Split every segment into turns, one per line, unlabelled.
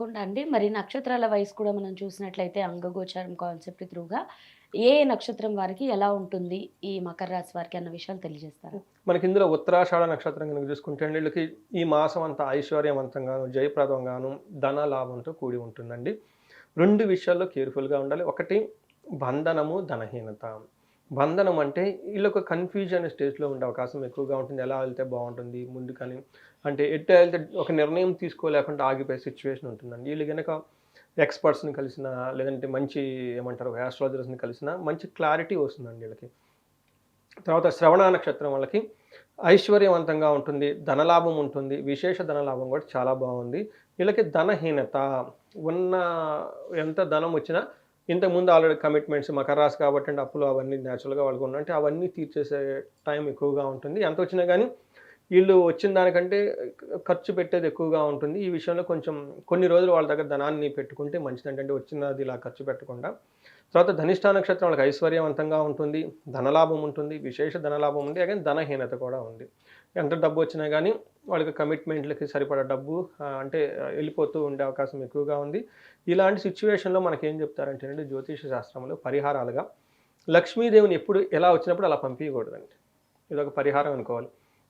తప్పకుండా అండి. మరి నక్షత్రాల వయసు కూడా మనం చూసినట్లయితే అంగగోచరం కాన్సెప్ట్ త్రూగా ఏ నక్షత్రం వారికి ఎలా ఉంటుంది ఈ మకర రాశి వారికి అన్న విషయాలు తెలియజేస్తారు?
మనకి ఇందులో ఉత్తరాషాఢ నక్షత్రం కనుక చూసుకుంటే అండి వీళ్ళకి ఈ మాసం అంతా ఐశ్వర్యవంతంగాను జయప్రదంగాను ధన లాభంతో కూడి ఉంటుందండి. రెండు విషయాల్లో కేర్ఫుల్గా ఉండాలి. ఒకటి బంధనము ధనహీనత. బంధనం అంటే వీళ్ళొక కన్ఫ్యూజన్ స్టేజ్లో ఉండే అవకాశం ఎక్కువగా ఉంటుంది. ఎలా వెళ్తే బాగుంటుంది ముందు కానీ అంటే ఎట్లా వెళ్తే ఒక నిర్ణయం తీసుకోలేకుండా ఆగిపోయే సిచ్యువేషన్ ఉంటుందండి. వీళ్ళు కనుక ఎక్స్పర్ట్స్ని కలిసిన లేదంటే మంచి ఏమంటారు ఆస్ట్రాలజర్స్ని కలిసిన మంచి క్లారిటీ వస్తుందండి వీళ్ళకి. తర్వాత శ్రవణ నక్షత్రం వాళ్ళకి ఐశ్వర్యవంతంగా ఉంటుంది ధనలాభం ఉంటుంది విశేష ధనలాభం కూడా చాలా బాగుంది. వీళ్ళకి ధనహీనత ఉన్న ఎంత ధనం వచ్చినా ఇంతకుముందు ఆల్రెడీ కమిట్మెంట్స్ మకర కాబట్టి అంటే అప్పులు అవన్నీ న్యాచురల్గా వాళ్ళకు ఉన్నట్టు అవన్నీ తీర్చేసే టైం ఎక్కువగా ఉంటుంది. ఎంత వచ్చినా కానీ వీళ్ళు వచ్చిన దానికంటే ఖర్చు పెట్టేది ఎక్కువగా ఉంటుంది. ఈ విషయంలో కొంచెం కొన్ని రోజులు వాళ్ళ దగ్గర ధనాన్ని పెట్టుకుంటే మంచిది ఏంటంటే వచ్చినది ఇలా ఖర్చు పెట్టకుండా. తర్వాత ధనిష్టా నక్షత్రం వాళ్ళకి ఐశ్వర్యవంతంగా ఉంటుంది. ధనలాభం ఉంటుంది. విశేష ధనలాభం ఉంది. అలాగే ధనహీనత కూడా ఉంది. ఎంత డబ్బు వచ్చినా కానీ వాళ్ళకి కమిట్మెంట్లకి సరిపడా డబ్బు అంటే వెళ్ళిపోతూ ఉండే అవకాశం ఎక్కువగా ఉంది. ఇలాంటి సిచ్యువేషన్లో మనకి ఏం చెప్తారంటే అండి జ్యోతిష శాస్త్రంలో పరిహారాలుగా లక్ష్మీదేవిని ఎప్పుడు ఎలా వచ్చినప్పుడు అలా పంపించకూడదండి ఇది ఒక పరిహారం అనుకోవాలి.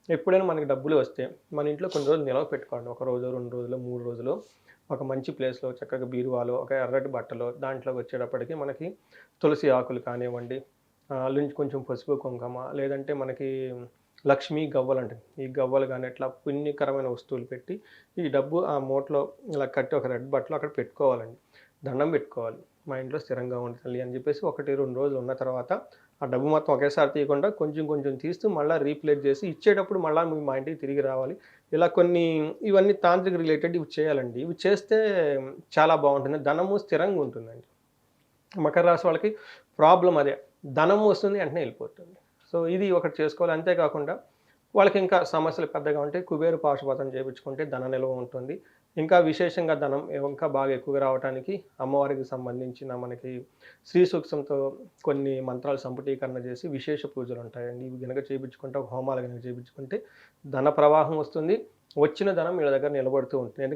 ఎప్పుడైనా మనకి డబ్బులు వస్తే మన ఇంట్లో కొన్ని రోజులు నిలవ పెట్టుకోండి. ఒక రోజు రెండు రోజులు మూడు రోజులు ఒక మంచి ప్లేస్లో చక్కగా బీరువాలో ఒక ఎర్రటి బట్టలో దాంట్లోకి వచ్చేటప్పటికి మనకి తులసి ఆకులు కానివ్వండి ఆ, నుంచి కొంచెం పసుపు కుంకుమ లేదంటే మనకి లక్ష్మీ గవ్వలు అంటే ఈ గవ్వలు కానీ ఇట్లా పుణ్యకరమైన వస్తువులు పెట్టి ఈ డబ్బు ఆ మూటలో ఇలా కట్టి ఒక రెడ్ బట్టలో అక్కడ పెట్టుకోవాలండి. దండం పెట్టుకోవాలి. మా ఇంట్లో స్థిరంగా ఉంటుంది అని చెప్పేసి ఒకటి రెండు రోజులు ఉన్న తర్వాత ఆ డబ్బు మొత్తం ఒకేసారి తీయకుండా కొంచెం కొంచెం తీస్తూ మళ్ళీ రీప్లేస్ చేసి ఇచ్చేటప్పుడు మళ్ళీ మీ మా ఇంటికి తిరిగి రావాలి. ఇలా కొన్ని ఇవన్నీ తాంత్రిక రిలేటెడ్ ఇవి చేయాలండి. ఇవి చేస్తే చాలా బాగుంటుంది. ధనము స్థిరంగా ఉంటుందండి. మకర రాశి వాళ్ళకి ప్రాబ్లం అదే. ధనం వస్తుంది వెంటనే వెళ్ళిపోతుంది. సో ఇది ఒకటి చేసుకోవాలి. అంతేకాకుండా వాళ్ళకి ఇంకా సమస్యలు పెద్దగా ఉంటే కుబేరు పాశుపతం చేయించుకుంటే ధన నిల్వ ఉంటుంది. ఇంకా విశేషంగా ధనం ఇంకా బాగా ఎక్కువగా రావడానికి అమ్మవారికి సంబంధించిన మనకి శ్రీ సూక్ష్మంతో కొన్ని మంత్రాలు సంపుటీకరణ చేసి విశేష పూజలు ఉంటాయండి. ఇవి గనక చేయించుకుంటే ఒక హోమాలు గనక చేయించుకుంటే ధన ప్రవాహం వస్తుంది. వచ్చిన ధనం వీళ్ళ దగ్గర నిలబడుతూ ఉంటుంది. ఎందుకంటే